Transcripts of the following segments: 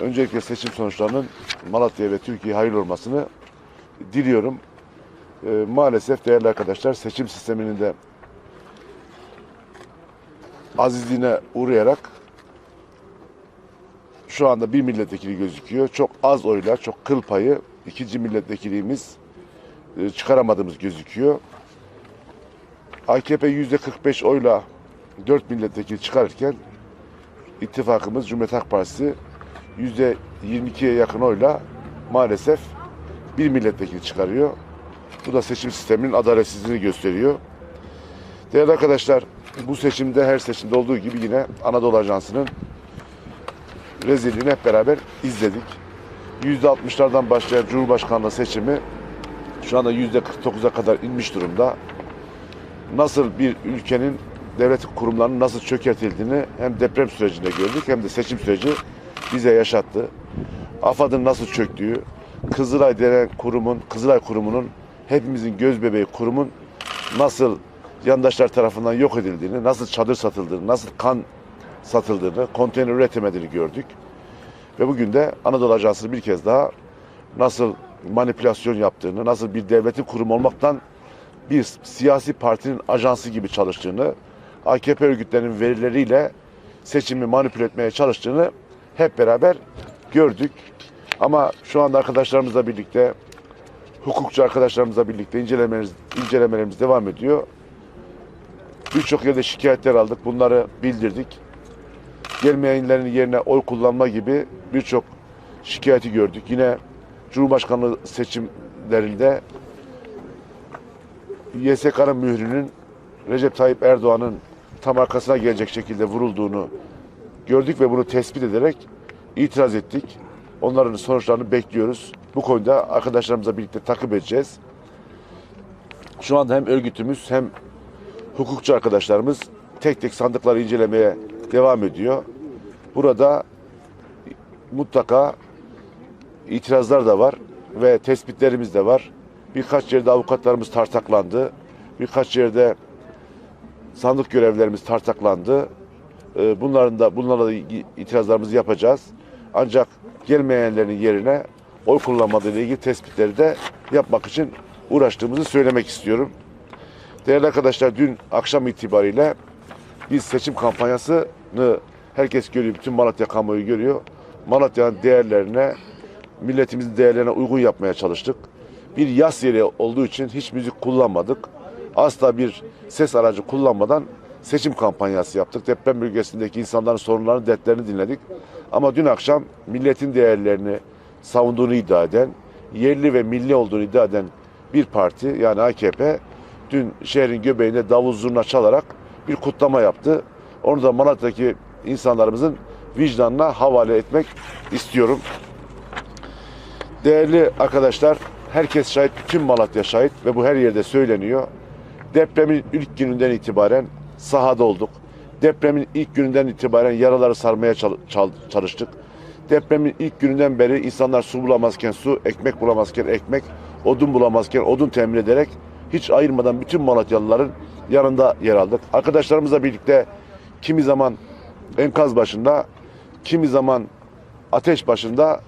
öncelikle seçim sonuçlarının Malatya ve Türkiye'ye hayırlı olmasını diliyorum. Ee, maalesef değerli arkadaşlar seçim sisteminin de azizliğine uğrayarak şu anda bir milletvekili gözüküyor. Çok az oyla, çok kıl payı ikinci milletvekilliğimiz e, çıkaramadığımız gözüküyor. AKP yüzde 45 oyla 4 milletvekili çıkarırken ittifakımız Cumhuriyet Halk Partisi yüzde 22'ye yakın oyla maalesef bir milletvekili çıkarıyor. Bu da seçim sisteminin adaletsizliğini gösteriyor. Değerli arkadaşlar, bu seçimde her seçimde olduğu gibi yine Anadolu Ajansı'nın rezilliğini hep beraber izledik. %60'lardan başlayan Cumhurbaşkanlığı seçimi şu anda %49'a kadar inmiş durumda. Nasıl bir ülkenin devlet kurumlarının nasıl çökertildiğini hem deprem sürecinde gördük hem de seçim süreci bize yaşattı. AFAD'ın nasıl çöktüğü, Kızılay denen kurumun, Kızılay kurumunun hepimizin göz bebeği kurumun nasıl yandaşlar tarafından yok edildiğini, nasıl çadır satıldığını, nasıl kan satıldığını, konteyner üretemediğini gördük. Ve bugün de Anadolu Ajansı bir kez daha nasıl manipülasyon yaptığını, nasıl bir devletin kurumu olmaktan bir siyasi partinin ajansı gibi çalıştığını, AKP örgütlerinin verileriyle seçimi manipüle etmeye çalıştığını hep beraber gördük. Ama şu anda arkadaşlarımızla birlikte, hukukçu arkadaşlarımızla birlikte incelemelerimiz, incelemelerimiz devam ediyor. Birçok yerde şikayetler aldık, bunları bildirdik. Gelmeyenlerin yerine oy kullanma gibi birçok şikayeti gördük. Yine Cumhurbaşkanlığı seçimlerinde YSK'nın mührünün Recep Tayyip Erdoğan'ın tam arkasına gelecek şekilde vurulduğunu gördük ve bunu tespit ederek itiraz ettik. Onların sonuçlarını bekliyoruz. Bu konuda arkadaşlarımızla birlikte takip edeceğiz. Şu anda hem örgütümüz hem hukukçu arkadaşlarımız tek tek sandıkları incelemeye devam ediyor. Burada mutlaka itirazlar da var ve tespitlerimiz de var. Birkaç yerde avukatlarımız tartaklandı. Birkaç yerde sandık görevlerimiz tartaklandı. Ee, Bunların da bunlarla da itirazlarımızı yapacağız. Ancak gelmeyenlerin yerine oy kullanmadığı ile ilgili tespitleri de yapmak için uğraştığımızı söylemek istiyorum. Değerli arkadaşlar dün akşam itibariyle biz seçim kampanyasını herkes görüyor, bütün Malatya kamuoyu görüyor. Malatya'nın değerlerine, milletimizin değerlerine uygun yapmaya çalıştık. Bir yas yeri olduğu için hiç müzik kullanmadık. Asla bir ses aracı kullanmadan seçim kampanyası yaptık. Deprem bölgesindeki insanların sorunlarını, dertlerini dinledik. Ama dün akşam milletin değerlerini savunduğunu iddia eden, yerli ve milli olduğunu iddia eden bir parti yani AKP dün şehrin göbeğinde davul zurna çalarak bir kutlama yaptı. Onu da Malatya'daki insanlarımızın vicdanına havale etmek istiyorum. Değerli arkadaşlar, herkes şahit, bütün Malatya şahit ve bu her yerde söyleniyor. Depremin ilk gününden itibaren sahada olduk. Depremin ilk gününden itibaren yaraları sarmaya çal- çal- çalıştık. Depremin ilk gününden beri insanlar su bulamazken su, ekmek bulamazken ekmek, odun bulamazken odun temin ederek hiç ayırmadan bütün Malatyalıların yanında yer aldık. Arkadaşlarımızla birlikte kimi zaman enkaz başında, kimi zaman ateş başında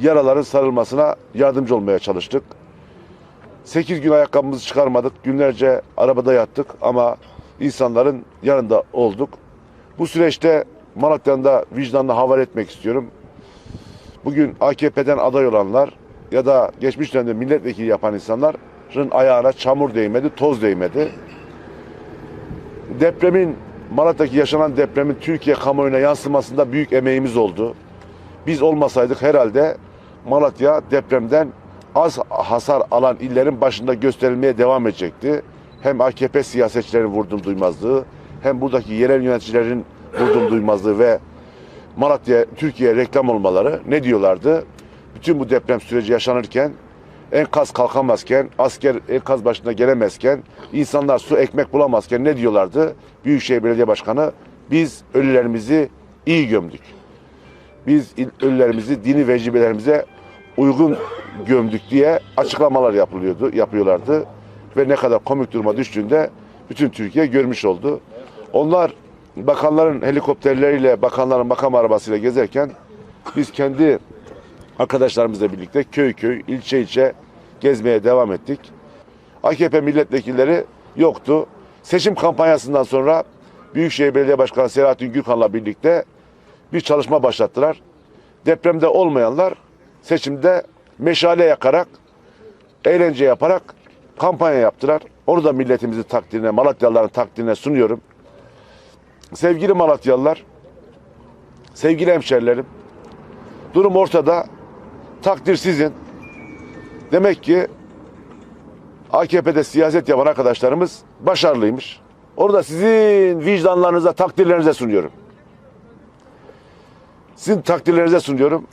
yaraların sarılmasına yardımcı olmaya çalıştık. 8 gün ayakkabımızı çıkarmadık. Günlerce arabada yattık ama insanların yanında olduk. Bu süreçte Malatya'nın da vicdanına havale etmek istiyorum. Bugün AKP'den aday olanlar ya da geçmiş dönemde milletvekili yapan insanların ayağına çamur değmedi, toz değmedi. Depremin, Malatya'daki yaşanan depremin Türkiye kamuoyuna yansımasında büyük emeğimiz oldu. Biz olmasaydık herhalde Malatya depremden az hasar alan illerin başında gösterilmeye devam edecekti. Hem AKP siyasetçilerin vurdum duymazlığı hem buradaki yerel yöneticilerin vurdum duymazlığı ve Malatya Türkiye'ye reklam olmaları ne diyorlardı? Bütün bu deprem süreci yaşanırken enkaz kalkamazken, asker enkaz başına gelemezken, insanlar su ekmek bulamazken ne diyorlardı? Büyükşehir Belediye Başkanı biz ölülerimizi iyi gömdük. Biz ölülerimizi dini vecibelerimize uygun gömdük diye açıklamalar yapılıyordu, yapıyorlardı ve ne kadar komik duruma düştüğünde bütün Türkiye görmüş oldu. Onlar bakanların helikopterleriyle, bakanların makam arabasıyla gezerken Biz kendi arkadaşlarımızla birlikte köy köy, ilçe ilçe gezmeye devam ettik. AKP milletvekilleri yoktu. Seçim kampanyasından sonra Büyükşehir Belediye Başkanı Selahattin Gürkan'la birlikte bir çalışma başlattılar. Depremde olmayanlar seçimde meşale yakarak, eğlence yaparak kampanya yaptılar. Onu da milletimizin takdirine, Malatyalıların takdirine sunuyorum. Sevgili Malatyalılar, sevgili hemşerilerim, durum ortada. Takdir sizin. Demek ki AKP'de siyaset yapan arkadaşlarımız başarılıymış. Orada sizin vicdanlarınıza, takdirlerinize sunuyorum. Sizin takdirlerinize sunuyorum.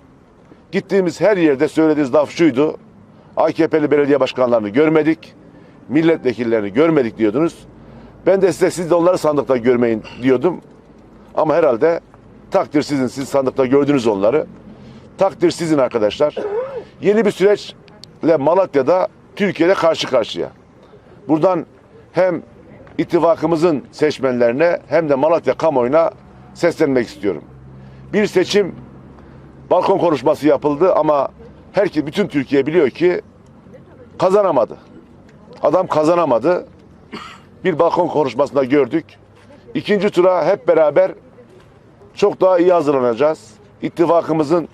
Gittiğimiz her yerde söylediğiniz laf şuydu. AKP'li belediye başkanlarını görmedik. Milletvekillerini görmedik diyordunuz. Ben de size siz de onları sandıkta görmeyin diyordum. Ama herhalde takdir sizin. Siz sandıkta gördünüz onları. Takdir sizin arkadaşlar. Yeni bir süreçle Malatya'da Türkiye'de karşı karşıya. Buradan hem ittifakımızın seçmenlerine hem de Malatya kamuoyuna seslenmek istiyorum. Bir seçim balkon konuşması yapıldı ama herkes bütün Türkiye biliyor ki kazanamadı. Adam kazanamadı. Bir balkon konuşmasında gördük. İkinci tura hep beraber çok daha iyi hazırlanacağız. İttifakımızın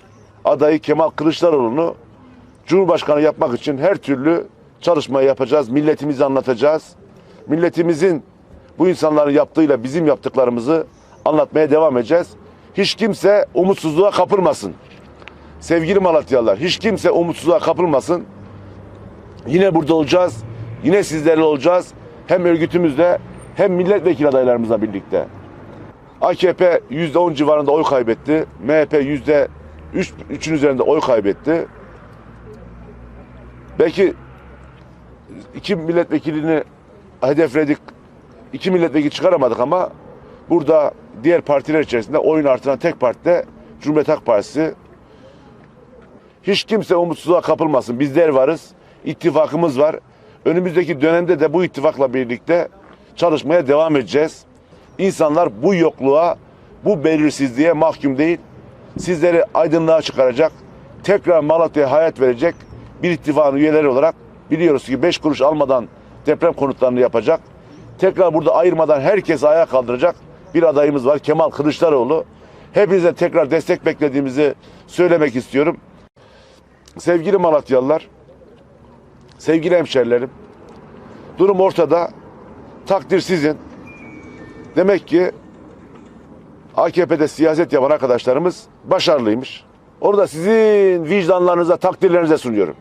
adayı Kemal Kılıçdaroğlu'nu Cumhurbaşkanı yapmak için her türlü çalışmayı yapacağız. Milletimizi anlatacağız. Milletimizin bu insanların yaptığıyla bizim yaptıklarımızı anlatmaya devam edeceğiz. Hiç kimse umutsuzluğa kapılmasın. Sevgili Malatyalılar, hiç kimse umutsuzluğa kapılmasın. Yine burada olacağız. Yine sizlerle olacağız. Hem örgütümüzle hem milletvekili adaylarımızla birlikte. AKP %10 civarında oy kaybetti. MHP %3 3'ün üzerinde oy kaybetti. Belki iki milletvekilini hedefledik. iki milletvekili çıkaramadık ama burada diğer partiler içerisinde oyun artıran tek parti de Cumhuriyet Halk Partisi. Hiç kimse umutsuzluğa kapılmasın. Bizler varız. İttifakımız var. Önümüzdeki dönemde de bu ittifakla birlikte çalışmaya devam edeceğiz. İnsanlar bu yokluğa, bu belirsizliğe mahkum değil. Sizleri aydınlığa çıkaracak, tekrar Malatya'ya hayat verecek bir ittifakın üyeleri olarak biliyoruz ki 5 kuruş almadan deprem konutlarını yapacak. Tekrar burada ayırmadan herkesi ayağa kaldıracak bir adayımız var Kemal Kılıçdaroğlu. Hepinize tekrar destek beklediğimizi söylemek istiyorum. Sevgili Malatyalılar, sevgili hemşerilerim, durum ortada. Takdir sizin. Demek ki AKP'de siyaset yapan arkadaşlarımız başarılıymış. Onu da sizin vicdanlarınıza, takdirlerinize sunuyorum.